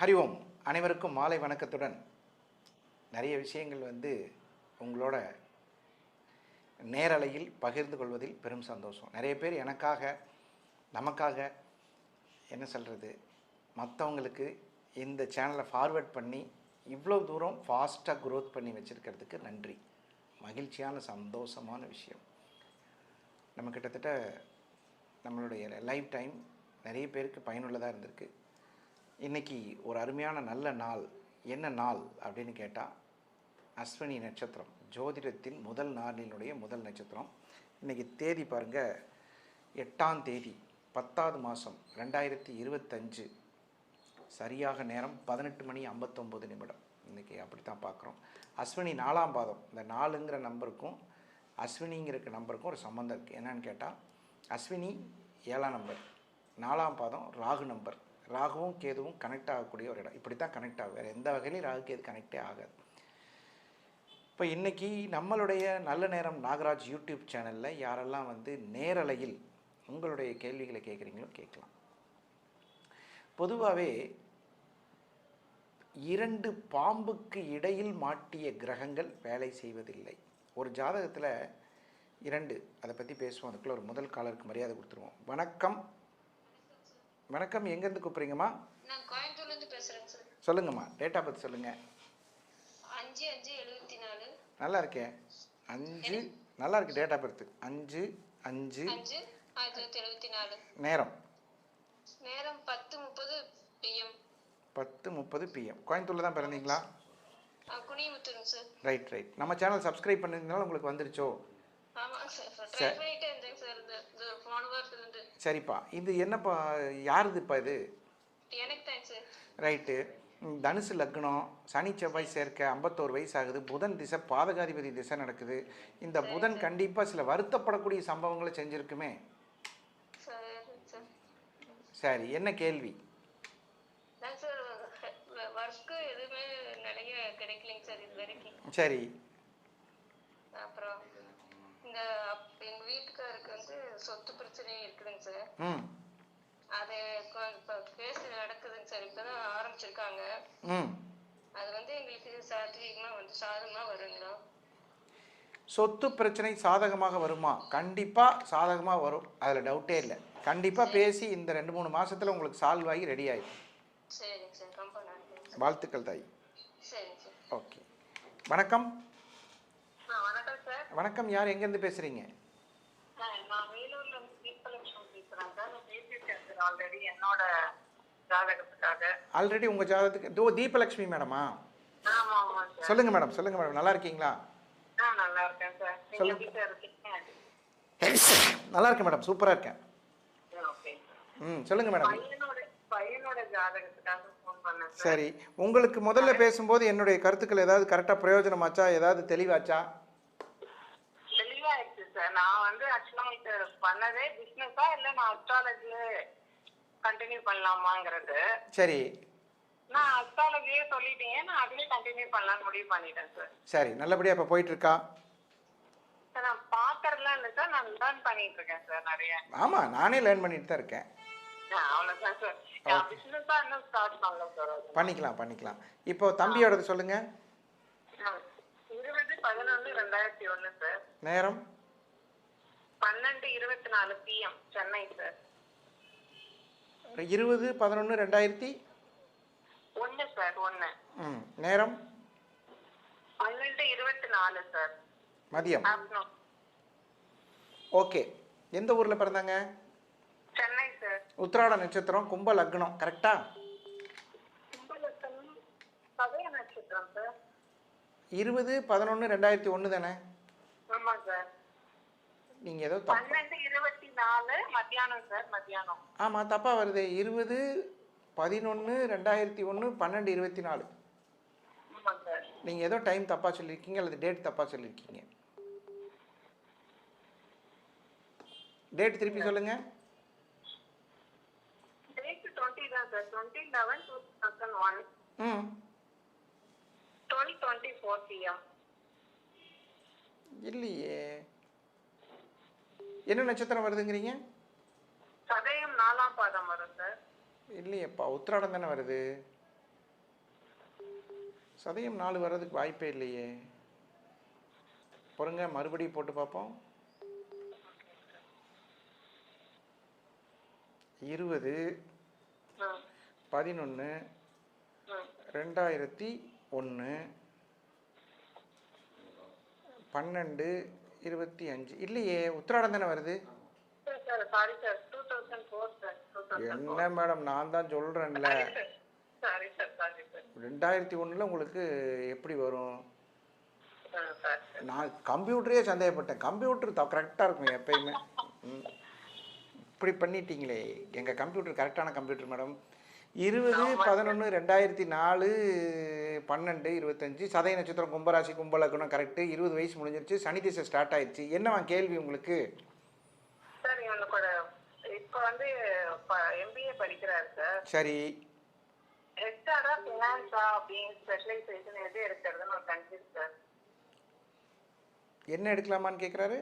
ஹரி ஓம். அனைவருக்கும் மாலை வணக்கத்துடன் நிறைய விஷயங்கள் வந்து உங்களோட நேரலையில் பகிர்ந்து கொள்வதில் பெரும் சந்தோஷம். நிறைய பேர் எனக்காக நமக்காக என்ன சொல்கிறது மற்றவங்களுக்கு இந்த சேனலை ஃபார்வர்ட் பண்ணி இவ்வளோ தூரம் ஃபாஸ்ட்டாக க்ரோத் பண்ணி வச்சுருக்கிறதுக்கு நன்றி. மகிழ்ச்சியான சந்தோஷமான விஷயம். நம்ம கிட்டத்தட்ட நம்மளுடைய லைஃப் டைம் நிறைய பேருக்கு பயனுள்ளதாக இருந்திருக்கு. இன்றைக்கி ஒரு அருமையான நல்ல நாள். என்ன நாள் அப்படின்னு கேட்டால் அஸ்வினி நட்சத்திரம். ஜோதிடத்தின் முதல் நாளினுடைய முதல் நட்சத்திரம். இன்றைக்கி தேதி பாருங்கள் எட்டாம் தேதி பத்தாவது மாதம் ரெண்டாயிரத்தி இருபத்தஞ்சு. சரியாக நேரம் பதினெட்டு மணி ஐம்பத்தொம்போது நிமிடம். இன்றைக்கி அப்படி தான் பார்க்குறோம் அஸ்வினி நாலாம் பாதம். இந்த நாலுங்கிற நம்பருக்கும் அஸ்வினிங்கிற நம்பருக்கும் ஒரு சம்மந்தம் இருக்குது என்னன்னு கேட்டால் அஸ்வினி ஏழாம் நம்பர். நாலாம் பாதம் ராகு நம்பர். ராகுவும் கேதுவும் கனெக்ட் ஆகக்கூடிய ஒரு இடம். இப்படி தான் கனெக்ட் ஆகும். வேறு எந்த வகையிலையும் ராகு கேது கனெக்டே ஆகாது. இப்போ இன்றைக்கி நம்மளுடைய நல்ல நேரம் நாகராஜ் யூடியூப் சேனலில் யாரெல்லாம் வந்து நேரலையில் உங்களுடைய கேள்விகளை கேட்குறீங்களோ கேட்கலாம். பொதுவாகவே இரண்டு பாம்புக்கு இடையில் மாட்டிய கிரகங்கள் வேலை செய்வதில்லை. ஒரு ஜாதகத்தில் இரண்டு அதை பற்றி பேசுவோம். அதுக்குள்ளே ஒரு முதல் காலருக்கு மரியாதை கொடுத்துருவோம். வணக்கம் வணக்கம். எங்கேருந்து கூப்பிட்றீங்கம்மா? நான் கோயம்புத்தூர்ல இருந்து பேசுறேங்க சார். சொல்லுங்கம்மா. டேட் ஆஃப் பர்த் சொல்லுங்கள் அஞ்சு அஞ்சு எழுபத்தி நாலு. நல்லா இருக்கேன் அஞ்சு நல்லா இருக்கு டேட் ஆஃப் பர்த் அஞ்சு அஞ்சு அஞ்சு ஆயிரத்தி எழுபத்தி நாலு. நேரம். நேரம் பத்து முப்பது பிஎம் பத்து முப்பது பிஎம் கோயம்புத்தூரில் தான் பிறந்தீங்களா? குனிமுத்தூருங்க சார். ரைட் ரைட் நம்ம சேனல் சப்ஸ்கிரைப் பண்ணிருந்தனால உங்களுக்கு வந்துருச்சோ? ஆமாங்க சார். ட்ரை பண்ணிட்டே இருந்தேங்க சார் இந்த இந்த போன வாரத்துல இருந்து சரிப்பா. இது என்னப்பா யாருதுப்பா இது? ரைட்டு. தனுசு லக்னம் சனி செவ்வாய் சேர்க்க ஐம்பத்தோரு வயசு ஆகுது புதன் திசை பாதகாதிபதி திசை நடக்குது. இந்த புதன் கண்டிப்பாக சில வருத்தப்படக்கூடிய சம்பவங்களை செஞ்சுருக்குமே. சரி என்ன கேள்வி? சார். அப்புறம் எங்க வீட்டுக்காருக்கு வந்து சொத்து பிரச்சனை இருக்குதுங்க சார். ம். அது இப்ப கேஸ் நடக்குதுங்க சார். இப்பதான் ஆரம்பிச்சிருக்காங்க. ம். அது வந்து எங்களுக்கு சாத்வீகமா வந்து சாதகமா வருங்களா? சொத்து பிரச்சனை சாதகமாக வருமா? கண்டிப்பாக சாதகமாக வரும். அதில் டவுட்டே இல்லை. கண்டிப்பாக பேசி இந்த ரெண்டு மூணு மாசத்துல உங்களுக்கு சால்வ் ஆகி ரெடி ஆயிடும் சரிங்க சார். ரொம்ப நன்றி வாழ்த்துக்கள் தாய். சரிங்க சார். ஓகே. வணக்கம். வணக்கம் சார். வணக்கம். யார்? எங்கேருந்து பேசுகிறீங்க நான் வேலூர்ல இருந்து தீபலட்சுமி பேசுறேன். சார் நான் பேசிட்டேன் சார் ஆல்ரெடி என்னோட ஜாதகத்துக்காக. ஆல்ரெடி உங்கள் ஜாதகத்துக்கு தோ தீபலக்ஷ்மி மேடமா? ஆமா ஆமா சார் சொல்லுங்கள் மேடம் சொல்லுங்கள் மேடம். நல்லா இருக்கீங்களா? ஆ நல்லா இருக்கேன் சார் நீங்க சொல்லுங்க. எப்படி சார் இருக்கீங்க? நல்லா இருக்கேன் மேடம். சூப்பராக இருக்கேன். ம் சொல்லுங்கள் மேடம். பையனோட பையனோட ஜாதகத்துக்காக ஃபோன் பண்ணேன் சார். உங்களுக்கு முதல்ல பேசும்போது என்னுடைய கருத்துக்கள் ஏதாவது கரெக்டாக பிரயோஜனமாச்சா? ஏதாவது தெளிவாச்சா? சார். நான் வந்து ஆக்சுவலா இது பண்ணதே பிசினஸா இல்ல நான் அஸ்ட்ராலஜியே கண்டினியூ பண்ணலாமாங்கிறது. சரி. நான் அஸ்ட்ராலஜியே சொல்லிட்டீங்க. நான் அதுலயே கண்டினியூ பண்ணலாம்னு முடிவு பண்ணிட்டேன் சார். சரி. நல்லபடியாக இப்போ போயிட்டுருக்கா? சார் நான் பாக்குறதுலாம் இல்ல சார். நான் லேர்ன் பண்ணிட்டு இருக்கேன் சார் நிறைய. ஆமாம் நானே லேர்ன் பண்ணிட்டு தான் இருக்கேன். ஆ, அவ்வளவுதான் சார். பிசினஸா இன்னும் ஸ்டார்ட் பண்ணல சார். பண்ணிக்கலாம் பண்ணிக்கலாம். இப்போ தம்பியோடது சொல்லுங்கள் இருபது பதினொன்னு ரெண்டாயிரத்தி ஒண்ணு சார். நேரம்? பன்னெண்டு இருபத்தி நாலு பிஎம் சென்னை சார் இருபது பதினொன்று ரெண்டாயிரத்தி? ஒண்ணு சார் ஒண்ணு ம் நேரம்? பன்னெண்டு இருபத்தி நாலு சார் மதியம் ஓகே. எந்த ஊரில் பிறந்தாங்க? சென்னை சார் உத்திராட நட்சத்திரம் கும்ப லக்னம் கரெக்டா? இருபது பதினொன்று ரெண்டாயிரத்தி ஒன்று தானே? ஆமா சார் நீங்கள் ஏதோ தப்பு. பன்னெண்டு இருபத்தி நாலு மத்தியானம் சார் மத்தியானம். ஆமாம் தப்பாக வருது. இருபது பதினொன்று ரெண்டாயிரத்தி ஒன்று பன்னெண்டு இருபத்தி நாலு. ஆமா நீங்கள் ஏதோ டைம் தப்பாக சொல்லியிருக்கீங்க அல்லது டேட் தப்பாக சொல்லியிருக்கீங்க டேட் திருப்பி பிஎம் இல்லையே. என்ன நட்சத்திரம் வருதுங்கிறீங்க? சதயம் நாலாம் பாதம் வரும் சார். இல்லையேப்பா உத்திராடம் தானே வருது? சதயம் நாலு வர்றதுக்கு வாய்ப்பே இல்லையே. பொறுங்க மறுபடியும் போட்டு பார்ப்போம். இருபது பதினொன்று ரெண்டாயிரத்தி ஒன்று பன்னெண்டு இருபத்தி அஞ்சு. இல்லையே உத்திராடம் தானே வருது? என்ன மேடம் நான் தான் சார் ரெண்டாயிரத்தி ஒன்றில் உங்களுக்கு எப்படி வரும்? நான் கம்ப்யூட்டரே சந்தேகப்பட்டேன். கம்ப்யூட்டர் கரெக்டாக இருக்கும் எப்பயுமே. இப்படி பண்ணிட்டீங்களே. எங்கள் கம்ப்யூட்டர் கரெக்டான கம்ப்யூட்டர் மேடம் இருபது பதினொன்று ரெண்டாயிரத்தி நாலு பன்னெண்டு இருபத்தஞ்சி. சதய நட்சத்திரம் கும்பராசி கும்பலக்கணம் கரெக்டு இருபது வயசு முடிஞ்சிருச்சு. சனி திசை ஸ்டார்ட் ஆயிடுச்சு. என்னவா கேள்வி உங்களுக்கு? சார் இவனுக்கோட இப்போ வந்து எம்பிஏ படிக்கிறாரு சார். சரி. ஹெச்ஆரா ஃபினான்ஸா அப்படின்னு ஸ்பெஷலைசேஷன் எது எடுக்கிறதுன்னு ஒரு கன்ஃபியூஸ் சார். என்ன எடுக்கலாமான்னு கேட்குறாரு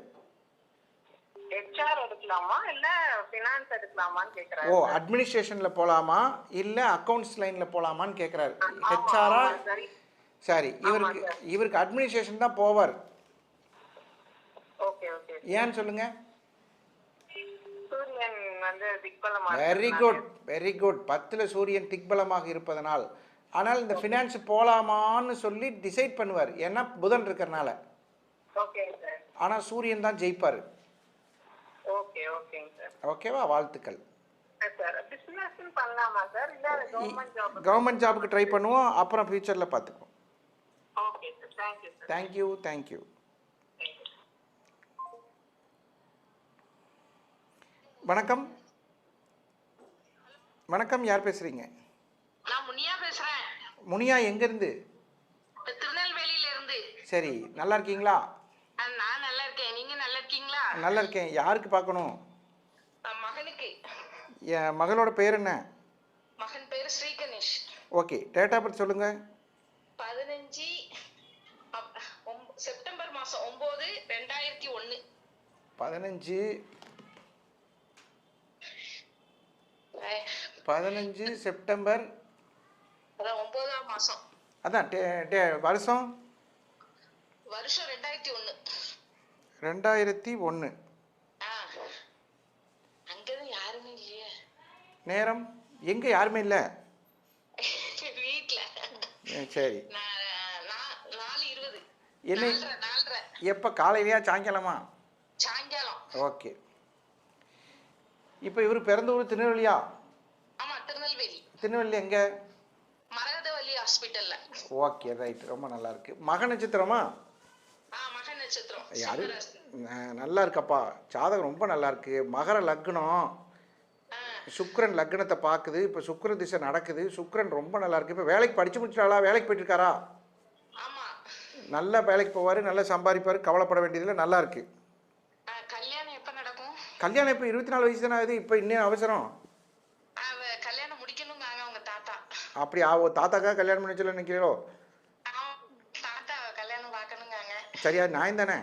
ஹெச்ஆர் எடுக்கலாமா இல்ல ஃபினான்ஸ் எடுக்கலாமான்னு ஓ கேக்குறாரு அட்மினிஸ்ட்ரேஷனில் போகலாமா இல்லை அக்கௌண்ட்ஸ் லைனில் போகலாமான்னு கேட்குறாரு ஆமா, ஹெச்ஆரா சரி. இவருக்கு இவருக்கு அட்மினிஸ்ட்ரேஷன் தான் போவார். ஏன்னு வந்து திக்பலமா வெரி குட் வெரி குட் பத்தில் சூரியன் திக்பலமாக இருப்பதனால். ஆனால் இந்த ஃபினான்ஸ் போகலாமான்னு சொல்லி டிசைட் பண்ணுவார். ஏன்னா புதன் இருக்கிறனால. ஆனால் சூரியன் தான் ஜெயிப்பார். ஓகே ஓகேங்க சார் ஓகேவா வாழ்த்துக்கள். சார் பிசினஸ் பண்ணலாமா சார் இல்ல கவர்மெண்ட் ஜாப் கவர்மெண்ட் ஜாபுக்கு ட்ரை பண்ணுவோம். அப்புறம் ஃப்யூச்சரில் பார்த்துக்குவோம். Okay sir thank you sir thank you thank you thank you வணக்கம். வணக்கம் யார் பேசுகிறீங்க நான் முனியா பேசுறேன். முனியா எங்கேருந்து? திருநெல்வேலியில இருந்து சரி நல்லா இருக்கீங்களா அஹ் நான் நல்லா இருக்கேன் நீங்க நல்லா இருக்கீங்களா நல்லா இருக்கேன் யாருக்கு பார்க்கணும்? மகனுக்கு. என் மகளோட பேர் என்ன? மகன் பேரு Sri Ganesh. Okay. Date of birth சொல்லுங்கள் பதினஞ்சு செப்டம்பர் மாசம் ஒன்பது ரெண்டாயிரத்தி ஒண்ணு பதினஞ்சு. பதினஞ்சு செப்டம்பர். அதான் ஒன்பதாம் மாசம். அதான் டே டே வருஷம்? வருஷம் ரெண்டாயிரத்தி ஒண்ணு ரெண்டாயிரத்தி ஒன்று நேரம்? எங்கே யாருமே இல்லை? சரி. என்ன எப்போ காலையிலையா சாயங்காலமா? ஓகே. இப்போ இவர் பிறந்த ஊர் திருநெல்வேலியா திருநெல்வேலி. எங்கே? Okay right. ரொம்ப நல்லா இருக்கு. மக நட்சத்திரமா ந- நல்லா இருக்கப்பா ஜாதகம் ரொம்ப நல்லா இருக்கு மகர லக்னம். ஆ, சுக்கிரன் லக்னத்தை பார்க்குது இப்போ சுக்கிர திசை நடக்குது. சுக்கிரன் ரொம்ப நல்லா இருக்கு இப்போ வேலைக்கு படிச்சு முடிச்சிட்டாளா? வேலைக்கு போயிட்டு இருக்காரா நல்லா வேலைக்கு போவார் நல்லா சம்பாதிப்பார் கவலைப்பட வேண்டியதில்லை நல்லா இருக்கு கல்யாணம் எப்ப நடக்கும்? கல்யாணம் இப்போ இருபத்தி நாலு வயசு தானே ஆகுது இப்போ இன்னும் அவசரம் அப்படி ஆவோ தாத்தாக்கா கல்யாணம் பண்ணி சொல்ல நிற்கிறோ அவன் தாத்தா கல்யாணம் பார்க்கணுங்காங்க சரியா நியாயம் தானே?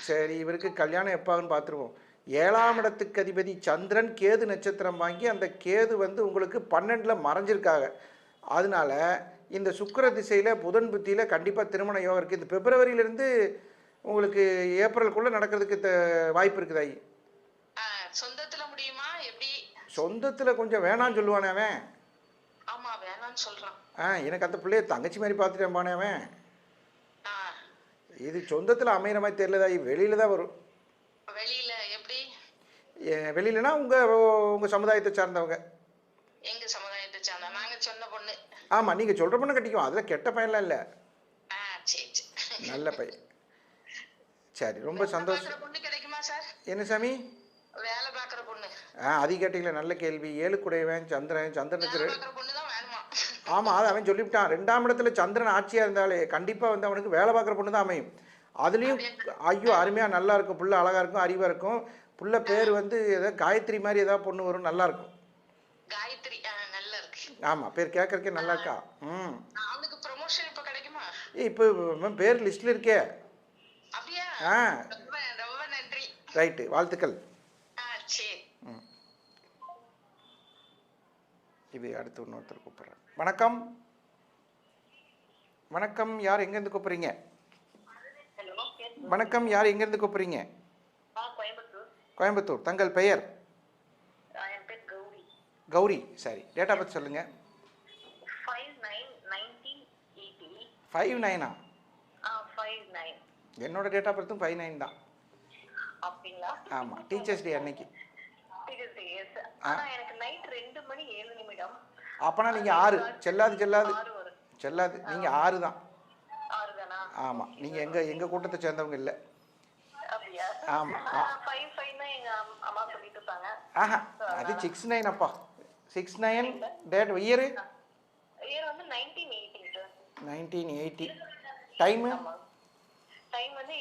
சரி இவருக்கு கல்யாணம் எப்பாகுன்னு பார்த்துருவோம் ஏழாம் இடத்துக்கு அதிபதி சந்திரன் கேது நட்சத்திரம் வாங்கி அந்த கேது வந்து உங்களுக்கு பன்னெண்டில் மறைஞ்சிருக்காங்க. அதனால இந்த சுக்கிர திசையில் புதன் புத்தியில் கண்டிப்பாக திருமண யோகம் இருக்குது இந்த பிப்ரவரியிலேருந்து உங்களுக்கு ஏப்ரலுக்குள்ளே நடக்கிறதுக்கு த- வாய்ப்பு இருக்குது சொந்தத்துல முடியுமா? எப்படி? சொந்தத்தில் கொஞ்சம் வேணான்னு சொல்லுவானே அவன். ஆமா வேணாம்னு சொல்றான். ஆ எனக்கு அந்த பிள்ளைய தங்கச்சி மாதிரி பார்த்துட்டேன் பானே அவன். இது சொந்தத்தில் அமையிற மாதிரி தெரியலதா வெளியில் தான் வரும். வெளியில எப்படி? வெளியிலனா உங்கள் உங்கள் சமுதாயத்தை சார்ந்தவங்க. எங்க சமுதாயத்தை சார்ந்தா நாங்க சொன்ன பொண்ணு. ஆமாம் நீங்கள் சொல்கிற பொண்ணு கட்டிக்குவோம். அதில் கெட்ட பையன்லாம் இல்லை. ஆ சரி சரி. நல்ல பையன். சரி ரொம்ப சந்தோஷம் பொண்ணு கிடைக்குமா சார்? என்ன சாமி? வேலை பாக்குற பொண்ணு. ஆ அது கேட்டீங்களே நல்ல கேள்வி. ஏழுக்குடையவன் சந்திரன் சந்திரனுக்கு வேலை ரெ- பாக்குற பொண்ணு தான் வேணுமா ஆமாம் அது அவன் சொல்லிவிட்டான். ரெண்டாம் இடத்துல சந்திரன் ஆட்சியாக இருந்தாலே கண்டிப்பாக வந்து அவனுக்கு வேலை பார்க்குற பொண்ணு தான் அமையும். அதுலேயும் ஐயோ அருமையாக நல்லா இருக்கும். புள்ள அழகாக இருக்கும் அறிவாக இருக்கும். புள்ள பேர் வந்து ஏதோ காயத்ரி மாதிரி ஏதாவது பொண்ணு வரும் நல்லா இருக்கும். காயத்ரி ஆ, நல்லா இருக்கு. ஆமாம் பேர் கேட்கறக்கே நல்லா இருக்கா? ம். இப்ப கிடைக்குமா? ஏய், இப்போ பேர் லிஸ்ட்டில் இருக்கே. ஆ. ரைட்டு வாழ்த்துக்கள் ஆ சரி இது அடுத்து இன்னொருத்தர் கூப்பிட்றேன் வணக்கம். வணக்கம். யார் எங்கேருந்து கூப்பிட்றீங்க? வணக்கம். யார் எங்கேருந்து கூப்பிட்றீங்க? கோயம்புத்தூர். தங்கள் பெயர்? கௌரி. சரி. டேட் ஆஃப் பர்த் சொல்லுங்கள் ஃபைவ் நைன் என்னோட டேட் ஆஃப் பர்த்தும் ஃபைவ் நைன் தான். ஆமாம் டீச்சர்ஸ் டே அன்னைக்கு. அப்போனா நீங்கள் ஆறு. செல்லாது செல்லாது. செல்லாது. நீங்கள் ஆறு தான். ஆமாம் நீங்கள் எங்கள் எங்கள் கூட்டத்தை சேர்ந்தவங்க இல்லை. அப்படியா? ஆமா. எங்க ஆஹா. அது சிக்ஸ் நைன் அப்பா. Six nine date year year வந்து நைன்டீன் எயிட்டி டைமு ஆமா. டைம் வந்து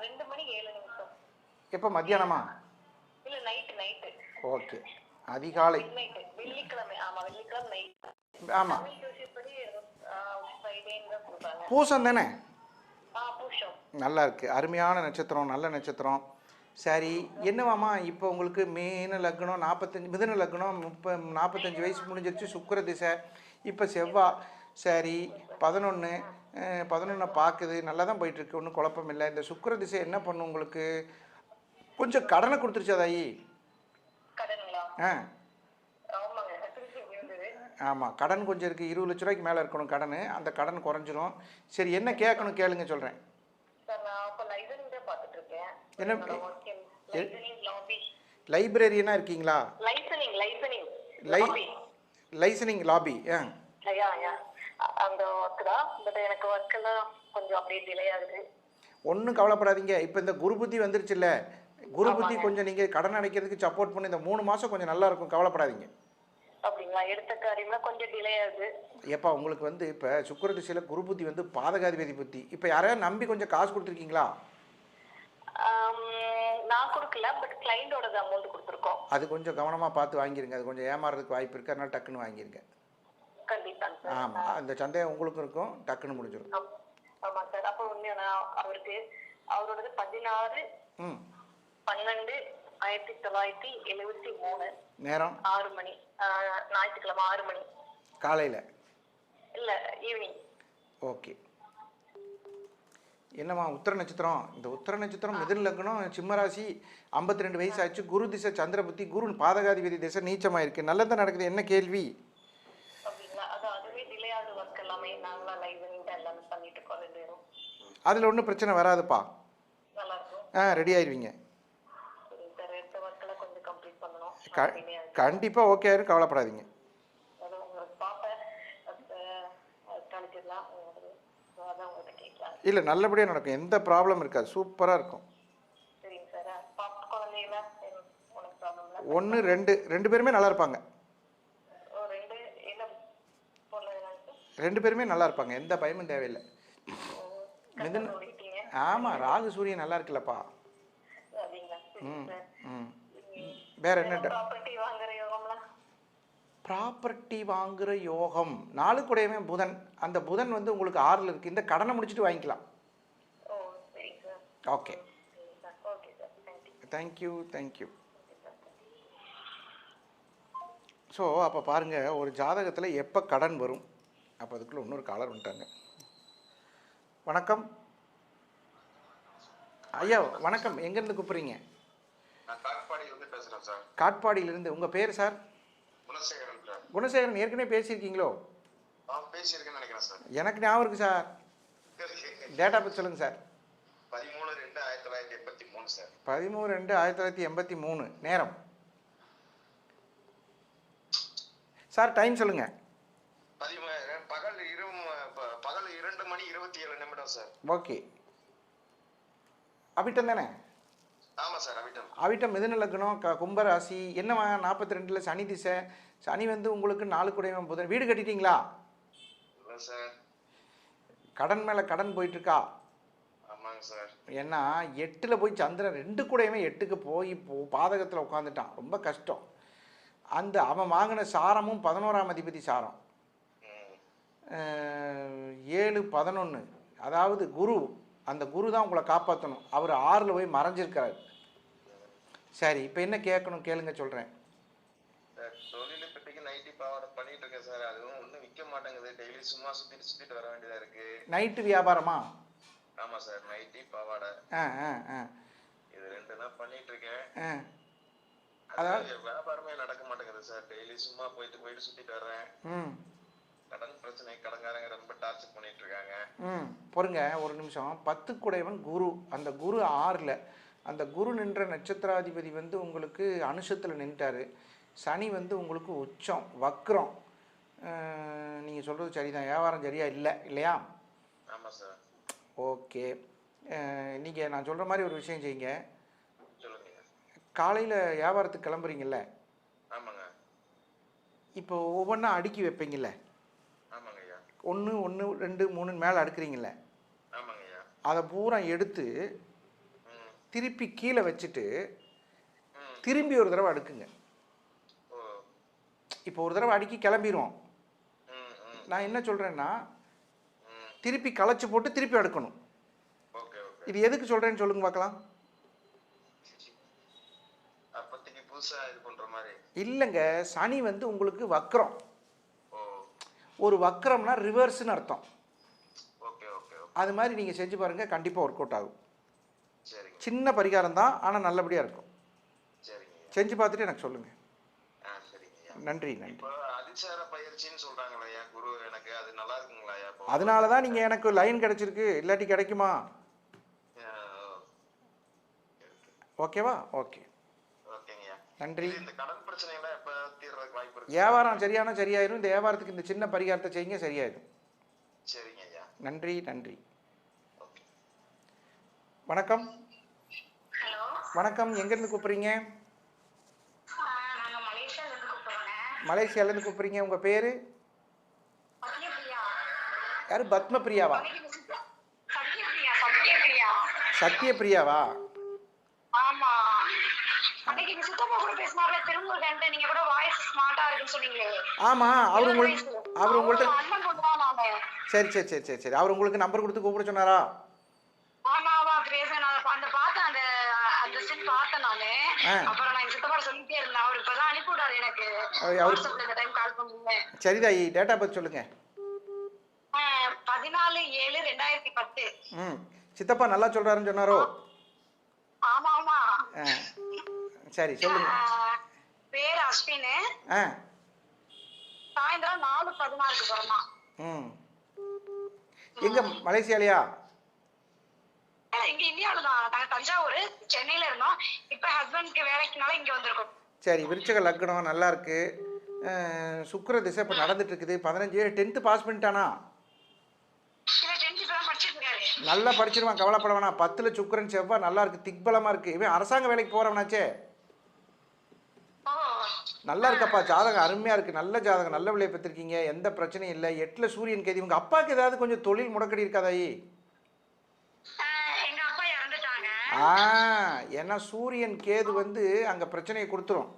ரெண்டு மணி ஏழு நிமிஷம் எப்போ? மத்தியானமா? இல்ல நைட்டு நைட்டு ஓகே அதிகாலை. வெள்ளிக்கிழமை ஆமா வெள்ளிக்கிழமை. பூசம் தானே? நல்லா இருக்கு. அருமையான நட்சத்திரம் நல்ல நட்சத்திரம். சரி என்னவாம்மா இப்போ உங்களுக்கு மீன லக்னம் நாற்பத்தஞ்சு மிதுன லக்னம் முப்ப நாற்பத்தஞ்சு வயசு முடிஞ்சிருச்சு சுக்கிர திசை. இப்போ செவ்வாய் சரி பதினொன்று பதினொன்றை பார்க்குது நல்லா தான் போயிட்டுருக்கு ஒன்றும் குழப்பம் இல்லை. இந்த சுக்கிர திசை என்ன பண்ணும் உங்களுக்கு? கொஞ்சம் கடனை கொடுத்துருச்சா தாயி கடனுங்களா ஆ. ஆமாம் கடன் கொஞ்சம் இருக்குது இருபது லட்ச ரூபாய்க்கு மேலே இருக்கணும் கடன். அந்த கடன் குறைஞ்சிரும். சரி என்ன கேட்கணும் கேளுங்க சொல்கிறேன் சார் நான் இப்போ லைப்ரரி தான் பார்த்துட்டு இருக்கேன் என்ன- என்னோட work in லைசனிங் லாபி லைப்ரரியனாக இருக்கீங்களா? லைசனிங் லைசனிங் லை லைசனிங் லாபி ஆ. அந்த ஒர்க் தான். பட் எனக்கு ஒர்க் எல்லாம் கொஞ்சம் அப்படியே டிலே ஆகுது. ஒன்றும் கவலைப்படாதீங்க. இப்போ இந்த குரு புத்தி வந்துருச்சுல்ல. குரு புத்தி கொஞ்சம் நீங்கள் கடன் அடைக்கிறதுக்கு சப்போர்ட் பண்ணி இந்த மூணு மாதம் கொஞ்சம் நல்லா இருக்கும் கவலைப்படாதீங்க. அப்படிங்களா? எடுத்த காரியம்லாம் கொஞ்சம் டிலே ஆகுது. ஏப்பா உங்களுக்கு வந்து இப்போ சுக்கிர திசையில் குரு புத்தி வந்து பாதகாதிபதி புத்தி. இப்போ யாரையாவது நம்பி கொஞ்சம் காசு கொடுத்துருக்கீங்களா? நான் கொடுக்கல பட் கிளைண்டோட அமௌண்ட் கொடுத்துருக்கோம். அது கொஞ்சம் கவனமாக பார்த்து வாங்கிருங்க. அது கொஞ்சம் ஏமாறதுக்கு வாய்ப்பு இருக்குது அதனால டக்குன்னு வாங்கிருங்க. கண்டிப்பாங்க ஆமாம் அந்த சந்தேகம் உங்களுக்கும் இருக்கும். டக்குன்னு முடிஞ்சிடும். ஆம். ஆமா சார். அப்போ நான் அவருக்கு அவரோடது பதினாறு ம். ஆயிரத்தி தொள்ளாயிரத்தி எழுவத்தி மூணு நேரம்? ஆறு மணி ஞாயிற்றுக்கிழமை ஆறு மணி காலையில்? இல்ல ஈவினிங் ஓகே. என்னம்மா உத்தர நட்சத்திரம்? இந்த உத்தர நட்சத்திரம் மிதுன லக்னம் சிம்மராசி ஐம்பத்தி ரெண்டு வயசு ஆச்சு குரு திசை சந்திர புத்தி குரு பாதகாதிபதி திசை நீச்சமாக இருக்குது நல்லதான் நடக்குது என்ன கேள்வி? அதில் ஒன்றும் பிரச்சனை வராதுப்பா. ஆ ரெடி ஆயிடுவீங்க சரி சார் எடுத்த ஒர்க் எல்லாம் கொஞ்சம் கம்ப்ளீட் பண்ணணும் க delay ஆகுது. கண்டிப்பாக ஓகே ஆயிரும். கவலைப்படாதீங்க. இல்லை நல்லபடியாக நடக்கும். எந்த ப்ராப்ளம் இருக்காது. சூப்பராக இருக்கும். ஒன்று ரெண்டு ரெண்டு பேருமே நல்லா இருப்பாங்க. ரெண்டு பேருமே நல்லா இருப்பாங்க. எந்த பயமும் தேவையில்லை. சொல்லிட்டீங்க ஆமாம் ராகு சூரியன் நல்லா இருக்குல்லப்பா. ம் ம். வேற என்ன ப்ராப்பர்ட்டி வாங்குற யோகம்லாம் ப்ராப்பர்ட்டி வாங்குற யோகம். நாளுக்குடையவே புதன். அந்த புதன் வந்து உங்களுக்கு ஆறில் இருக்குது இந்த கடனை முடிச்சுட்டு வாங்கிக்கலாம். ஓ சரிங்க sir. Okay thank you thank you thank you so அப்போ பாருங்கள் ஒரு ஜாதகத்தில் எப்போ கடன் வரும்? அப்போ அதுக்குள்ளே இன்னொரு காலர் வந்துட்டாங்க. வணக்கம். ஐயா வணக்கம். எங்கேருந்து கூப்பிட்றீங்க? பேசுறேன் சார். காட்பாடியிலிருந்து உங்கள் பேர் சார்? குணசேகரன் சார். குணசேகரன் ஏற்கனவே பேசியிருக்கீங்களோ? பேசியிருக்கேன்னு நினைக்கிறேன் சார். எனக்கு ஞாபகம் இருக்குது சார். டேட்டா பற்றி சொல்லுங்கள் சார். பதிமூணு ரெண்டு ஆயிரத்தி தொள்ளாயிரத்தி எண்பத்தி மூணு சார். பதிமூணு ரெண்டு ஆயிரத்தி தொள்ளாயிரத்தி எண்பத்தி மூணு. நேரம். சார் டைம் சொல்லுங்கள் பகல் இரு பகல் இரண்டு மணி இருபத்தி ஏழு நிமிடம் சார். ஓகே. அவிட்டம் தானே? அவிட்டம். மிதுன லக்னம் கும்பராசி என்னவா நாற்பத்தி ரெண்டில் சனி திசை? சனி வந்து உங்களுக்கு நாலு குடையவன் புதன். வீடு கட்டிட்டீங்களா? கடன் மேலே கடன் ஆமாங்க சார். ஏன்னா எட்டில் போய் சந்திரன் ரெண்டு கூடையுமே எட்டுக்கு போய் பாதகத்தில் உட்காந்துட்டான் ரொம்ப கஷ்டம். அந்த அவன் வாங்கின சாரமும் பதினோராம் அதிபதி சாரம். ஏழு பதினொன்று அதாவது குரு அந்த குரு தான் உங்களை காப்பாற்றணும் அவர் ஆறில் போய் மறைஞ்சிருக்காரு சரி இப்போ என்ன கேட்கணும்? கேளுங்க சொல்கிறேன் தொழிலை வரைக்கும் நைட்டி பண்ணிட்டு இருக்கேன் சார். அதுவும் ஒன்றும் விற்க மாட்டேங்குது. டெய்லி சும்மா சுத்திட்டு சுத்திட்டு வர வேண்டியதா இருக்கு. நைட்டு வியாபாரமா? ஆமா சார் நைட்டி பாவாடை ஆ ஆ ஆ. இது ரெண்டு தான் பண்ணிட்டு இருக்கேன். ஆ. அதாவது வியாபாரமே நடக்க மாட்டேங்குது சார். டெய்லி சும்மா போயிட்டு போயிட்டு சுத்திட்டு வர்றேன். ம். கடன் பிரச்சனை கடன்காரங்க ரொம்ப டார்ச்சர் பண்ணிட்டு இருக்காங்க ம் பொறுங்க ஒரு நிமிஷம். பத்து குடைவன் குரு. அந்த குரு ஆறில். அந்த குரு நின்ற நட்சத்திராதிபதி வந்து உங்களுக்கு அனுஷத்தில் நின்ட்டாரு. சனி வந்து உங்களுக்கு உச்சம் வக்ரம். நீங்கள் சொல்கிறது சரிதான். வியாபாரம் சரியா இல்லை இல்லையா? ஆமா சார். ஓகே. நீங்கள் நான் சொல்கிற மாதிரி ஒரு விஷயம் செய்யுங்க. காலையில் வியாபாரத்துக்கு கிளம்புறீங்கல்ல? ஆமாங்க. இப்போ ஒவ்வொன்றா அடுக்கி வைப்பீங்கல்ல? ஒன்று ஒன்று ரெண்டு மூணு மேலே ஐயா அதை பூரா எடுத்து திருப்பி கீழே வச்சுட்டு திரும்பி ஒரு தடவை அடுக்குங்க. இப்போ ஒரு தடவை அடுக்கி கிளம்பிடுவோம் நான் என்ன சொல்கிறேன்னா திருப்பி களைச்சி போட்டு திருப்பி அடுக்கணும். இது எதுக்கு சொல்கிறேன்னு சொல்லுங்க பார்க்கலாம் இல்லைங்க சனி வந்து உங்களுக்கு வக்ரம். ஓ ஒரு வக்ரம்னா ரிவர்ஸ்னு அர்த்தம். Okay okay okay. அது மாதிரி நீங்கள் செஞ்சு பாருங்கள் கண்டிப்பாக ஒர்க் அவுட் ஆகும். சின்ன பரிகாரம் தான் ஆனால் நல்லபடியாக இருக்கும். செஞ்சு பார்த்துட்டு எனக்கு சொல்லுங்கள் நன்றி நன்றி. அதனால தான் நீங்கள் எனக்கு லைன் கிடச்சிருக்கு இல்லாட்டி கிடைக்குமா? ஓகேவா ஓகே இருக்கு? வியாபாரம் சரியானா சரியாயிரும். இந்த வியாபாரத்துக்கு இந்த சின்ன பரிகாரத்தை செய்யுங்க சரியாயிடும். சரிங்க ஐயா. நன்றி நன்றி. வணக்கம். ஹலோ. வணக்கம். எங்கேருந்து கூப்பிட்றீங்க? நாங்க மலேசியால இருந்து கூப்பிடுறோங்க. மலேசியாலேருந்து கூப்பிட்றீங்க. உங்கள் பேர்? யார்? பத்மபிரியாவா? சத்யபிரியா சத்யபிரியா. சத்யபிரியாவா ஆமா அன்னைக்கு நீங்க சுத்தமா கூட பேசினார்ல திருமுருகன்ட்டு நீங்க கூட வாய்ஸ் ஆமாம் அவர் உங்களுக்கு. அவர் நானு? சரி சரி சரி சரி சரி. அவர் உங்களுக்கு நம்பர் கொடுத்து கூப்பிட சொன்னாரா? ஆமா ஆமா பேசுங்க நான் அந்த பார்த்தேன் அந்த அந்த பார்த்தேன் நானு. அப்புறம் நான் சித்தப்பா சொல்லிட்டே இருந்தேன். அவர் இப்பதான் அனுப்பி விட்டாரு எனக்கு. வாட்ஸ்அப்ல இந்த டைம் கால் பண்ணுங்க. சரி தாயி டேட்டா பற்றி சொல்லுங்கள் பதினாலு ஏழு ரெண்டாயிரத்தி பத்து. ம். சித்தப்பா நல்லா சொல்கிறாருன்னு சொன்னாரோ? ஆமா ஆமா சரி சொல்லுங்கள் ஆஹ் பேர் அஸ்வின். ஆ. பதினாறுக்கு பிறந்தான் ம். எங்கே மலேசியாலையா? இங்க இந்தியாவில தான் நாங்க தஞ்சாவூர் சென்னையில இருந்தோம். இப்ப ஹஸ்பண்ட்க்கு வேலைக்குனால இங்க வந்திருக்கோம். சரி விருச்சக லக்னம் நல்லா இருக்கு. சுக்கிர திசை இப்போ நடந்துட்டு இருக்குது பதினஞ்சு டென்த்து பாஸ் பண்ணிட்டானா? நல்லா படிச்சிருவான் கவலைப்பட வேணாம். பத்தில் சுக்கிரன் செவ்வாய் நல்லா இருக்கு. திக்பலமாக இருக்கு. இவன் அரசாங்க வேலைக்கு போகிறவனாச்சே ஓ நல்லா இருக்கப்பா ஜாதகம் அருமையாக இருக்குது நல்ல ஜாதகம் நல்ல விலையை பெற்றிருக்கீங்க. எந்த பிரச்சனையும் இல்லை. எட்டில் சூரியன் கேதி உங்கள் அப்பாவுக்கு ஏதாவது கொஞ்சம் தொழில் முடக்கடி இருக்காதாயி ஆ ஏன்னா சூரியன் கேது வந்து அங்கே பிரச்சனையை கொடுத்துரும்.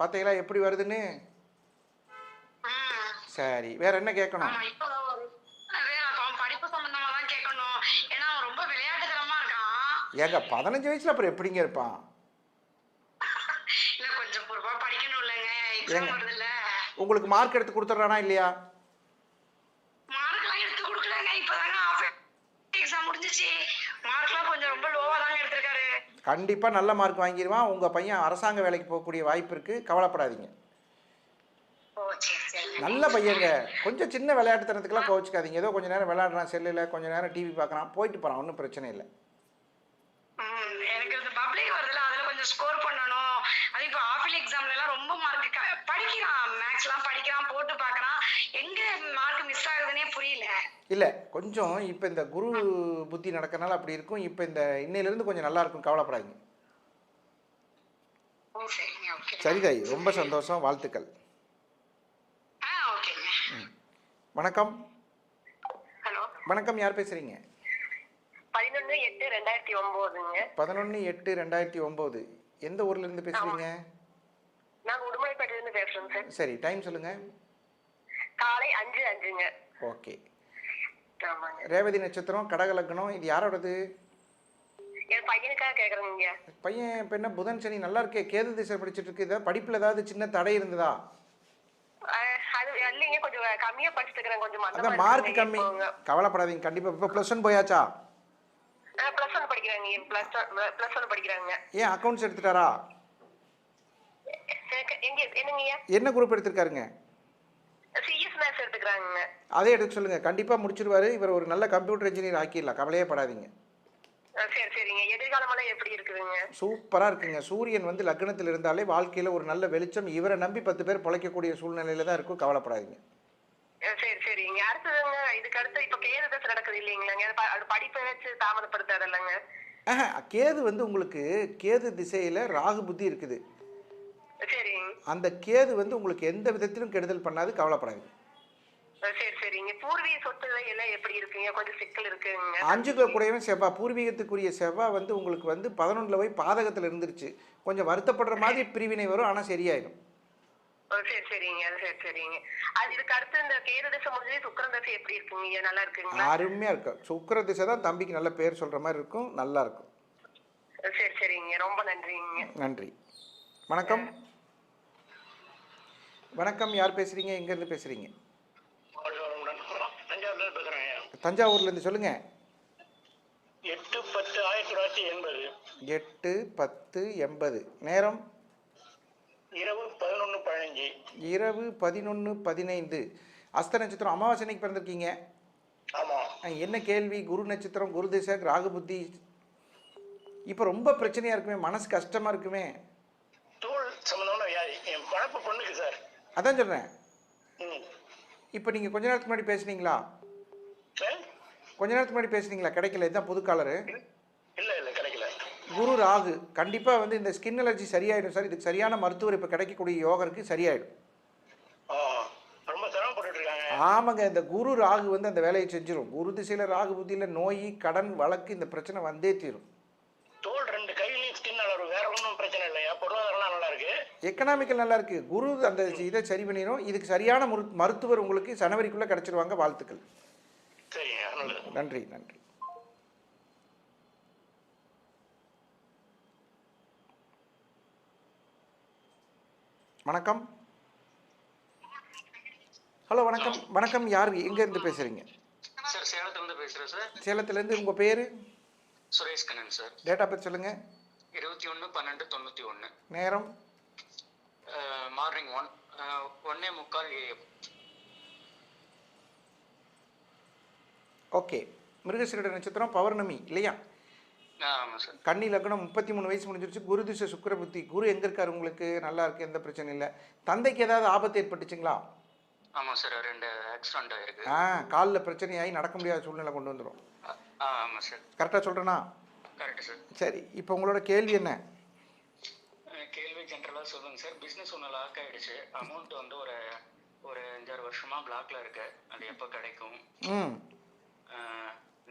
பார்த்தீங்களா எப்படி வருதுன்னு. சரி வேற என்ன கேட்கணும்? ஏங்க பதினஞ்சு வயசுல அப்புறம் எப்படிங்க இருப்பான்? உங்களுக்கு மார்க் எடுத்து கொடுத்துட்றானா இல்லையா? மார்க்லாம் எடுத்து கொடுக்கலங்க இப்பதாங்க எக்ஸாம் முடிஞ்சிச்சு. மார்க்லாம் கொஞ்சம் ரொம்ப லோவா தாங்க எடுத்திருக்காரு. கண்டிப்பாக நல்ல மார்க் வாங்கிடுவான். உங்கள் பையன் அரசாங்க வேலைக்கு போகக்கூடிய வாய்ப்பு இருக்குது கவலைப்படாதீங்க. நல்ல பையங்க. கொஞ்சம் சின்ன விளையாட்டுத்தனத்துக்குலாம் கோவிச்சுக்காதீங்க. ஏதோ கொஞ்சம் நேரம் விளையாடுறான் செல்லில் கொஞ்சம் நேரம் டிவி பார்க்குறான். போயிட்டு போகிறான் ஒன்றும் பிரச்சனை இல்லை ம், எனக்கு இந்த பப்ளிக் வருதுல அதுல கொஞ்சம் ஸ்கோர் பண்ணணும் அது இப்போ ஆஃபில் எக்ஸாம்ல எல்லாம் ரொம்ப மார்க் படிக்கிறான் மேக்ஸ்லாம் படிக்கிறான் போட்டு பார்க்கறான். எங்க மார்க் மிஸ் ஆகுதுன்னே புரியல. இல்லை கொஞ்சம் இப்போ இந்த குரு புத்தி நடக்கறனால அப்படி இருக்கும். இப்போ இந்த இன்னையிலேருந்து கொஞ்சம் நல்லா இருக்கும் கவலைப்படாதீங்க. ஓகே சரிதாய் ரொம்ப சந்தோஷம். வாழ்த்துக்கள். ஆ ஓகேங்க வணக்கம். ஹலோ. வணக்கம் யார் பேசுகிறீங்க பதினொன்னு எட்டு ரெண்டாயிரத்தி ஒன்பதுங்க பதினொன்று எட்டு ரெண்டாயிரத்தி ஒம்பது. எந்த ஊர்லேருந்து பேசுகிறீங்க நாங்க பேசுறோம் சார். சரி டைம் சொல்லுங்கள் காலை அஞ்சு அஞ்சுங்க. ஓகே. ரேவதி நட்சத்திரம் கடக லக்னம் இது யாரோடது? என் பையனுக்காக கேக்குறேங்க. பையன் இப்போ என்ன புதன் சனி நல்லா இருக்கே கேது திசை படிச்சுட்டு இருக்கு. ஏதாவது படிப்பில் ஏதாவது சின்ன தடை இருந்ததா? அது இல்லைங்க கொஞ்சம் கம்மியா படிச்சுட்டு இருக்கிறேன் கொஞ்சம் அதான் மார்க் கம்மி. கவலைப்படாதீங்க கண்டிப்பாக இப்போ ப்ளஸ் ஒன் போயாச்சா? பிளஸ் ஒன் படிக்கிறாங்க பிளஸ் ஒன் பிளஸ் ஒன் படிக்கிறாங்க. ஏன் அக்கௌண்ட்ஸ் எடுத்துட்டாரா? என்ன குரூப் எடுத்திருக்காருங்க? அதே எடுக்க சொல்லுங்கள் கண்டிப்பாக முடிச்சிருவாரு. இவர் ஒரு நல்ல கம்ப்யூட்டர் இன்ஜினியர் ஆக்கிடலாம். கவலையே படாதீங்க. சரி சரிங்க. எதிர்காலமெல்லாம் எப்படி இருக்குதுங்க? சூப்பராக இருக்குங்க. சூரியன் வந்து லக்னத்தில் இருந்தாலே வாழ்க்கையில் ஒரு நல்ல வெளிச்சம். இவரை நம்பி பத்து பேர் பிழைக்கக்கூடிய சூழ்நிலையில தான் இருக்கும். கவலைப்படாதீங்க. சரி சரிங்க அடுத்ததுங்க இதுக்கு அடுத்து இப்ப கேது தசை நடக்குது இல்லைங்களாங்க? அது படிப்பை வச்சு தாமதப்படுத்தாதல்லங்க. கேது வந்து உங்களுக்கு கேது திசையில் ராகு புத்தி இருக்குது. அந்த கேது வந்து உங்களுக்கு எந்த விதத்திலும் கெடுதல் பண்ணாது இருக்குங்க? சிக்கல் இருக்குங்க. அஞ்சுக்குள்ள கூடயும் செவ்வாய் பூர்வீகத்துக்குரிய செவ்வாய் வந்து உங்களுக்கு வந்து பதினொன்றில் போய் பாதகத்தில் இருந்துருச்சு. கொஞ்சம் வருத்தப்படுற மாதிரி பிரிவினை வரும் ஆனால் சரியாயிடும். சரி சரிங்க. சரி சரிங்க. அது இதுக்கு அடுத்து இந்த கேது தசை முடிஞ்சு சுக்கிரன் தசை எப்படி இருக்குங்க? நல்லா இருக்குங்களா? அருமையாக இருக்கும் சுக்கிர திசை தான் தம்பிக்கு நல்ல பேர் சொல்கிற மாதிரி இருக்கும் நல்லா இருக்கும். சரி சரிங்க. ரொம்ப நன்றிங்க. நன்றி. வணக்கம். வணக்கம் யார் பேசுகிறீங்க எங்கேருந்து பேசுறேன் தஞ்சாவூர்லேருந்து சொல்லுங்கள் எட்டு பத்து ஆயிரத்தி தொள்ளாயிரத்தி எண்பது. எட்டு பத்து எண்பது. நேரம்? இரவு பதினொன்று பதினஞ்சு. இரவு பதினொன்று பதினைந்து. அஸ்த நட்சத்திரம் அமாவாசனைக்கு பிறந்திருக்கீங்க? என்ன கேள்வி? குரு நட்சத்திரம் குரு திசை ராகு புத்தி இப்போ ரொம்ப பிரச்சனையாக இருக்குமே மனசு கஷ்டமாக இருக்குமே. அதான் சொல்கிறேன் இப்போ நீங்கள் கொஞ்ச நேரத்துக்கு முன்னாடி பேசுனீங்களா? கொஞ்ச நேரத்துக்கு முன்னாடி பேசுனீங்களா? கிடைக்கல இதுதான் புது காலரு இல்லை இல்லை கிடைக்கல. குரு ராகு கண்டிப்பாக வந்து இந்த ஸ்கின் அலர்ஜி சரியாயிடும் சார். இதுக்கு சரியான மருத்துவர் இப்போ கிடைக்கக்கூடிய யோகம் இருக்குது சரியாயிடும். ஆமாங்க இந்த குரு ராகு வந்து அந்த வேலையை செஞ்சிடும் குரு திசையில் ராகு புத்தியில் நோய் கடன் வழக்கு இந்த பிரச்சனை வந்தே தீரும் தோல் ரெண்டு கையிலையும் ஸ்கின் அளவு வேற ஒன்றும் பிரச்சனை இல்லையா பொருளாதாரம் நல்லா இருக்கு. எக்கனாமிக்கல் நல்லா இருக்கு. குரு அந்த இதை சரி பண்ணிடும் இதுக்கு சரியான மரு மருத்துவர் உங்களுக்கு ஜனவரிக்குள்ளே கிடச்சிருவாங்க. வாழ்த்துக்கள். நன்றி நன்றி. வணக்கம். ஹலோ வணக்கம். வணக்கம். யார் எங்கேருந்து பேசுகிறீங்க சார் சேலத்துலேருந்து பேசுகிறேன் சார். சேலத்துலேருந்து உங்கள் பேர்? Suresh Kannan sir. Date of birth சொல்லுங்கள் இருபத்தி ஒன்று பன்னெண்டு தொண்ணூற்றி ஒன்று நேரம்? மார்னிங் ஒன் ஒன்னே முக்கால் ஏஎம் ஓகே. மிருகசீரட நட்சத்திரம் பௌர்ணமி இல்லையா? கன்னி லக்னம் முப்பத்தி மூணு வயசு முடிஞ்சிருச்சு. குரு திசை சுக்கிர புத்தி. குரு எங்கே இருக்காரு உங்களுக்கு? நல்லா இருக்கு எந்த பிரச்சனையும் இல்லை. தந்தைக்கு ஏதாவது ஆபத்து ஏற்பட்டுச்சுங்களா? ஆமாம் சார் ரெண்டு ஆக்சிடென்ட் ஆயிருக்கு. ஆ காலில் பிரச்சனையாகி நடக்க முடியாத சூழ்நிலை கொண்டு வந்துடும் ஆமாம் சார் கரெக்டாக சொல்கிறேன்னா கரெக்டு சார் சரி இப்போ உங்களோட கேள்வி என்ன? கேள்வி ஜென்ரலாக சொல்லுங்கள் சார் பிஸ்னஸ் ஒன்று லாக் ஆயிடுச்சு. அமௌண்ட் வந்து ஒரு ஒரு அஞ்சாறு வருஷமா பிளாக்ல இருக்கு. அது எப்போ கிடைக்கும்?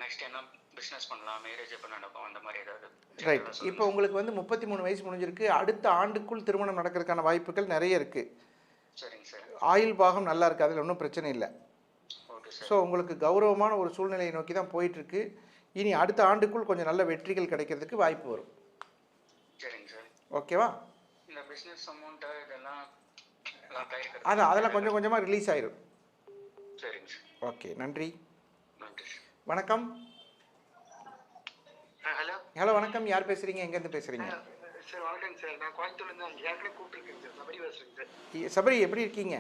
நெக்ஸ்ட் என்ன பிஸ்னஸ் பண்ணலாம்? மேரேஜ் எப்போ நடக்கும்? அந்த மாதிரி ஏதாவது ரைட் இப்போ உங்களுக்கு வந்து முப்பத்தி மூணு வயசு முடிஞ்சிருக்கு. அடுத்த ஆண்டுக்குள் திருமணம் நடக்கிறதுக்கான வாய்ப்புகள் நிறைய இருக்குது சரிங்க சார் ஆயுள் பாகம் நல்லா இருக்குது அதில் ஒன்றும் பிரச்சனை இல்லை. ஓகே சார் ஸோ உங்களுக்கு கௌரவமான ஒரு சூழ்நிலையை நோக்கி தான் போயிட்டுருக்கு இனி அடுத்த ஆண்டுக்குள் கொஞ்சம் நல்ல வெற்றிகள் கிடைக்கிறதுக்கு வாய்ப்பு வரும். சரிங்க சார். ஓகேவா? இந்த பிஸ்னஸ் அமௌண்ட்டு இதெல்லாம் லாக் ஆயிருக்கு அது அதெல்லாம் கொஞ்சம் கொஞ்சமாக ரிலீஸ் ஆயிடும் ஓகே நன்றி. வணக்கம். ஹலோ. ஹலோ வணக்கம். யார் பேசுகிறீங்க எங்கேருந்து பேசுகிறீங்க சார் வணக்கம் சார். நான் கோயம்புத்தூர்லேருந்து ஏற்கனவே கூப்பிட்டுருக்கேன் சார். சபரி பேசுறேங்க சார். சபரி எப்படி இருக்கீங்க?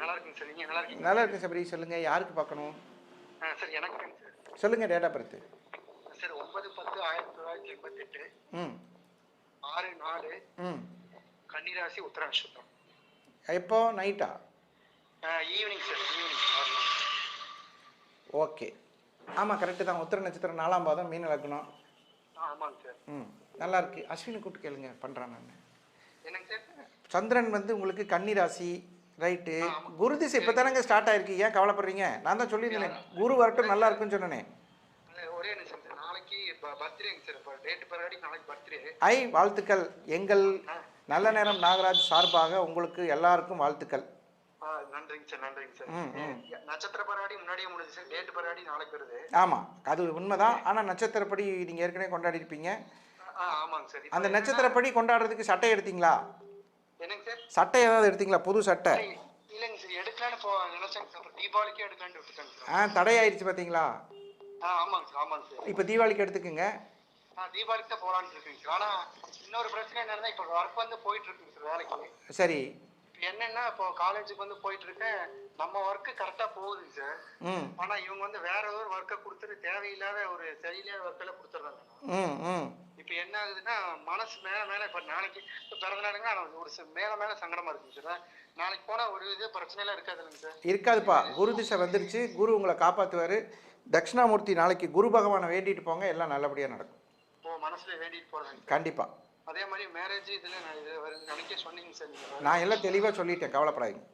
நல்லா இருக்குங்க சார். நீங்கள் நல்லா இருக்கீங்க நல்லா இருக்கு சபரி. சொல்லுங்கள் யாருக்கு பார்க்கணும்? சார் எனக்கு சார் சொல்லுங்கள் டேட்டா பர்த்து சார் ஒன்பது பத்து ஆயிரத்தி தொள்ளாயிரத்தி எண்பத்தெட்டு. ம். ஆறு நாலு. ம். கன்னிராசி உத்தராட்சம் எப்போ? நைட்டா ஈவினிங் சார் ஈவினிங் ஓகே ஆமாம் கரெக்டு தான். உத்திர நட்சத்திரம் நாலாம் பாதம் மீன் லக்னம். ஆமாங்க சார் ம். நல்லா இருக்கு. அஸ்வினி கூப்பிட்டு கேளுங்க பண்ணுறான் நான். என்னங்க சார் சந்திரன் வந்து உங்களுக்கு கன்னி ராசி ரைட்டு. குரு திசை இப்போ தானங்க ஸ்டார்ட் ஆயிருக்கு. ஏன் கவலைப்படுறீங்க? நான் தான் சொல்லியிருந்தேன். குரு வரட்டும் நல்லா இருக்குன்னு சொன்னேனே. ஒரே நிமிஷம் நாளைக்கு பர்த்டேங்க சார். டேட் பரவாடி நாளைக்கு பர்த்டே ஐ வாழ்த்துக்கள். எங்கள் நல்ல நேரம் நாகராஜ் சார்பாக உங்களுக்கு எல்லாருக்கும் வாழ்த்துக்கள். நன்றிங்க சார் நன்றிங்க சார். நட்சத்திர பரவாடி முன்னாடியே முடிஞ்சு சார். டேட் பரவாடி நாளைக்கு வருது. ஆமாம் அது உண்மைதான். ஆனால் நட்சத்திரப்படி நீங்கள் ஏற்கனவே கொண்டாடி இருப்பீங்க ஆமாங்க சார். அந்த நட்சத்திரப்படி கொண்டாடுறதுக்கு சட்டை எடுத்தீங்களா? சட்டை ஏதாவது எடுத்தீங்களா? புது சட்டை. இல்ல- இல்லைங்க சார். எடுக்கலான்னு போ தீபாவளிக்கே எடுக்கலான்னு விட்டுட்டேங்க ஆ தடையாயிருச்சு பார்த்தீங்களா? ஆ ஆமாங்க சார். ஆமாங்க சார். இப்போ தீபாவளிக்கு எடுத்துக்குங்க. ஆ தீபாவளிக்கு தான் போகலான்னு இருக்குங்க சார். ஆனா இன்னொரு பிரச்சனை என்னன்னா இப்போ ஒர்க் வந்து போயிட்டு இருக்குங்க சார் வேலைக்கு. சரி. என்னன்னா இப்போ காலேஜுக்கு வந்து போயிட்டு இருக்கேன் நம்ம ஒர்க்கு கரெக்டா போகுதுங்க சார் ம். ஆனா இவங்க வந்து வேற ஒரு ஒர்க்கை கொடுத்துட்டு தேவையில்லாத ஒரு சரியில்லாத ஒர்க்கெல்லாம் கொடுத்துட்றாங்க. ம் ம். இப்ப என்ன ஆகுதுன்னா மனசு மேல மேல இப்ப நாளைக்கு பிறந்த நாளுங்கன்னா ஒரு மேல மேல சங்கடமா இருக்குங்க சார் நாளைக்கு போனா ஒரு இது பிரச்சனை எல்லாம் இருக்காது இல்லைங்க சார் இருக்காதுப்பா. குரு திசை வந்துருச்சு. குரு உங்களை காப்பாற்றுவார் தட்சிணாமூர்த்தி நாளைக்கு குரு பகவானை வேண்டிட்டு போங்க. எல்லாம் நல்லபடியாக நடக்கும். ஓ மனசுல வேண்டிட்டு போறேங்க. கண்டிப்பாக அதே மாதிரி மேரேஜ் இதுல நான் இது நினைக்க சொன்னீங்க சார் நீங்க. நான் எல்லாம் தெளிவாக சொல்லிட்டேன் கவலைப்படாதீங்க.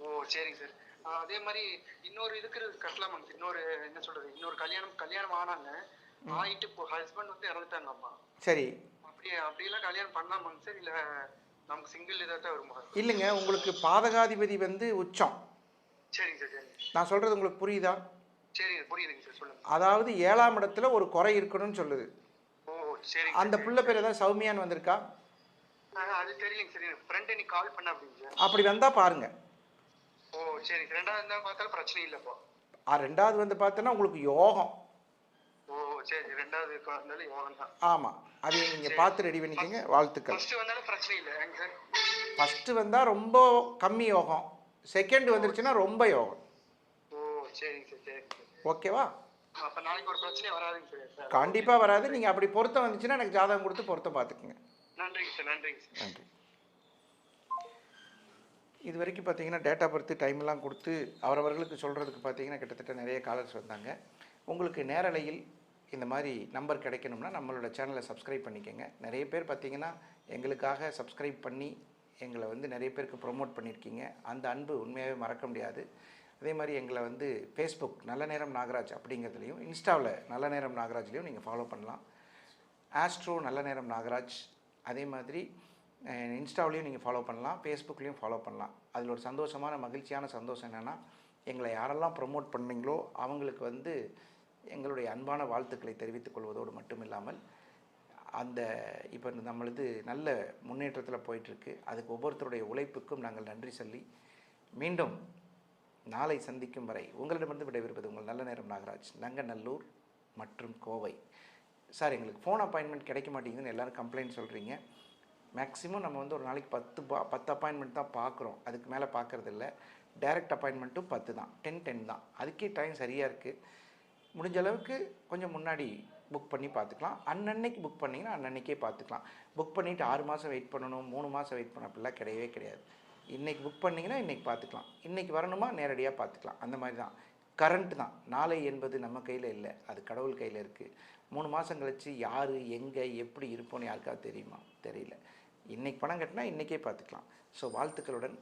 ஓ சரிங்க சார். அதே மாதிரி இன்னொரு இதுக்கு கட்டலாமாங்க சார் இன்னொரு என்ன சொல்றது இன்னொரு கல்யாணம் கல்யாணம் ஆனாங்க. ஆயிட்டு இப்போ ஹஸ்பண்ட் வந்து இறந்துட்டாங்க அம்மா சரி. அப்படியே அப்படியெல்லாம் கல்யாணம் பண்ணலாமாங்க சார்? இல்ல நமக்கு சிங்கிள் இதாக தான் வருமா? இல்லைங்க உங்களுக்கு பாதகாதிபதி வந்து உச்சம். சரிங்க சார் சரிங்க நான் சொல்கிறது உங்களுக்கு புரியுதா? சரிங்க புரியுதுங்க சார் சொல்லுங்க. அதாவது ஏழாம் இடத்துல ஒரு குறை இருக்கணும்னு சொல்லுது. சரிங்க அந்த புள்ள பேர் ஏதாவது சௌமியான்னு வந்திருக்கா? அது தெரியலைங்க சார். ஃப்ரெண்டு நீ கால் பண்ண அப்படிங்க சார். அப்படி வந்தால் பாருங்க. Oh sir. ரெண்டாவது இருந்தாலும் பார்த்தாலும் பிரச்சனை இல்லைப்பா ஆ, ரெண்டாவது வந்து பார்த்தோன்னா உங்களுக்கு யோகம். ஓ சரி. ரெண்டாவது இருந்தாலும் யோகம் தான். ஆமாம் அதை நீங்கள் பார்த்து ரெடி பண்ணிக்கோங்க. வாழ்த்துக்கள். ஃபர்ஸ்ட் வந்தாலும் பிரச்சனை இல்லை. சார்? ஃபஸ்ட்டு வந்தால் ரொம்ப கம்மி யோகம். செகண்ட் வந்துருச்சுன்னா ரொம்ப யோகம். ஓ சரிங்க சார். சரிங்க சார். ஓகேவா அப்ப நாளைக்கு ஒரு பிரச்சனையும் வராதுங்க சார் சார். கண்டிப்பாக வராது. நீங்கள் அப்படி பொருத்தம் வந்துச்சுன்னா எனக்கு ஜாதகம் கொடுத்து பொருத்தம் பார்த்துக்குங்க நன்றிங்க சார் நன்றிங்க சார். நன்றி. இது வரைக்கும் பார்த்தீங்கன்னா டேட்டா பர்த்து டைம்லாம் கொடுத்து அவரவர்களுக்கு சொல்கிறதுக்கு பார்த்தீங்கன்னா கிட்டத்தட்ட நிறைய காலர்ஸ் வந்தாங்க. உங்களுக்கு நேரலையில் இந்த மாதிரி நம்பர் கிடைக்கணும்னா நம்மளோட சேனலை சப்ஸ்கிரைப் பண்ணிக்கோங்க. நிறைய பேர் பார்த்தீங்கன்னா எங்களுக்காக சப்ஸ்கிரைப் பண்ணி எங்களை வந்து நிறைய பேருக்கு ப்ரோமோட் பண்ணியிருக்கீங்க அந்த அன்பு உண்மையாகவே மறக்க முடியாது. அதே மாதிரி எங்களை வந்து ஃபேஸ்புக் நல்ல நேரம் நாகராஜ் அப்படிங்கிறதுலையும் இன்ஸ்டாவில் நல்ல நேரம் நாகராஜ்லேயும் நீங்கள் ஃபாலோ பண்ணலாம். ஆஸ்ட்ரோ நல்ல நேரம் நாகராஜ். அதே மாதிரி இன்ஸ்டாவிலையும் நீங்கள் ஃபாலோ பண்ணலாம் ஃபேஸ்புக்லேயும் ஃபாலோ பண்ணலாம். அதில் ஒரு சந்தோஷமான மகிழ்ச்சியான சந்தோஷம் என்னென்னா எங்களை யாரெல்லாம் ப்ரமோட் பண்ணீங்களோ அவங்களுக்கு வந்து எங்களுடைய அன்பான வாழ்த்துக்களை தெரிவித்துக் கொள்வதோடு மட்டும் இல்லாமல் அந்த இப்போ நம்மளது நல்ல முன்னேற்றத்தில் போயிட்டுருக்கு அதுக்கு ஒவ்வொருத்தருடைய உழைப்புக்கும் நாங்கள் நன்றி சொல்லி மீண்டும் நாளை சந்திக்கும் வரை உங்களிடமிருந்து விடைபெறுவது உங்கள் நல்ல நேரம் நாகராஜ். நங்கநல்லூர் மற்றும் கோவை. சார் எங்களுக்கு ஃபோன் அப்பாயின்மெண்ட் கிடைக்க மாட்டேங்குதுன்னு எல்லோரும் கம்ப்ளைண்ட் சொல்கிறீங்க மேக்ஸிமம் நம்ம வந்து ஒரு நாளைக்கு பத்து பா பத்து அப்பாயின்மெண்ட் தான் பார்க்குறோம். அதுக்கு மேலே பார்க்குறதில்ல. டைரக்ட் அப்பாயின்மெண்ட்டும் பத்து தான். டென் டென் தான். அதுக்கே டைம் சரியாக இருக்குது முடிஞ்ச அளவுக்கு கொஞ்சம் முன்னாடி புக் பண்ணி பார்த்துக்கலாம். அன்னன்னைக்கு புக் பண்ணிங்கன்னா அன்னன்னைக்கே பார்த்துக்கலாம். புக் பண்ணிவிட்டு ஆறு மாதம் வெயிட் பண்ணணும் மூணு மாதம் வெயிட் பண்ண அப்படிலாம் கிடையவே கிடையாது. இன்றைக்கி புக் பண்ணிங்கன்னா இன்றைக்கி பார்த்துக்கலாம். இன்றைக்கி வரணுமா? நேரடியாக பார்த்துக்கலாம். அந்த மாதிரி தான். கரண்ட் தான். நாளை என்பது நம்ம கையில் இல்லை. அது கடவுள் கையில் இருக்குது மூணு மாதம் கழிச்சு யார் எங்கே எப்படி இருப்போம்னு யாருக்காவது தெரியுமா? தெரியல. இன்றைக்கி பணம் கட்டினா இன்றைக்கே பார்த்துக்கலாம். ஸோ வாழ்த்துக்களுடன்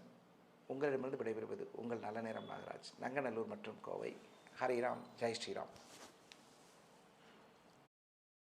உங்களிடமிருந்து விடைபெறுவது உங்கள் நல்ல நேரம் நாகராஜ். நங்கநல்லூர் மற்றும் கோவை. ஹரிராம். ஜெய் ஸ்ரீராம்.